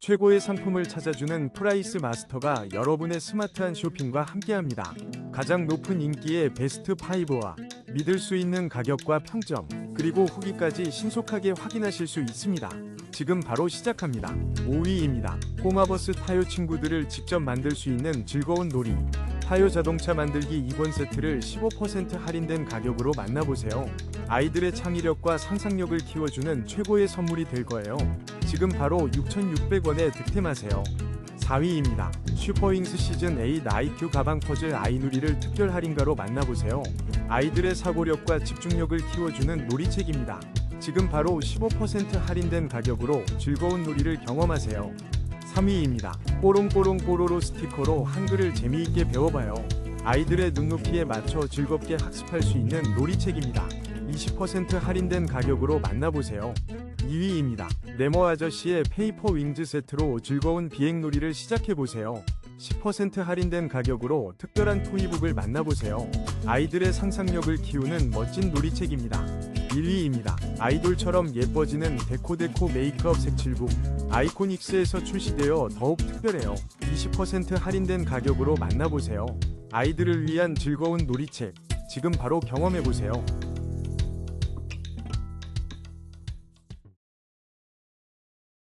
최고의 상품을 찾아주는 프라이스 마스터가 여러분의 스마트한 쇼핑과 함께합니다. 가장 높은 인기의 베스트 5와 믿을 수 있는 가격과 평점, 그리고 후기까지 신속하게 확인하실 수 있습니다. 지금 바로 시작합니다. 5위입니다. 꼬마버스 타요 친구들을 직접 만들 수 있는 즐거운 놀이. 타요 자동차 만들기 2권 세트를 15% 할인된 가격으로 만나보세요. 아이들의 창의력과 상상력을 키워주는 최고의 선물이 될 거예요. 지금 바로 6,600원에 득템하세요. 4위입니다. 슈퍼윙스 시즌 8 IQ 가방 퍼즐 아이누리를 특별 할인가로 만나보세요. 아이들의 사고력과 집중력을 키워주는 놀이책입니다. 지금 바로 15% 할인된 가격으로 즐거운 놀이를 경험하세요. 3위입니다. 뽀롱뽀롱 뽀로로 스티커로 한글을 재미있게 배워봐요. 아이들의 눈높이에 맞춰 즐겁게 학습할 수 있는 놀이책입니다. 20% 할인된 가격으로 만나보세요. 2위입니다. 네모 아저씨의 페이퍼 윙즈 세트로 즐거운 비행놀이를 시작해보세요. 10% 할인된 가격으로 특별한 토이북을 만나보세요. 아이들의 상상력을 키우는 멋진 놀이책입니다. 1위입니다. 아이돌처럼 예뻐지는 데코데코 메이크업 색칠북 아이코닉스에서 출시되어 더욱 특별해요. 20% 할인된 가격으로 만나보세요. 아이들을 위한 즐거운 놀이책 지금 바로 경험해보세요.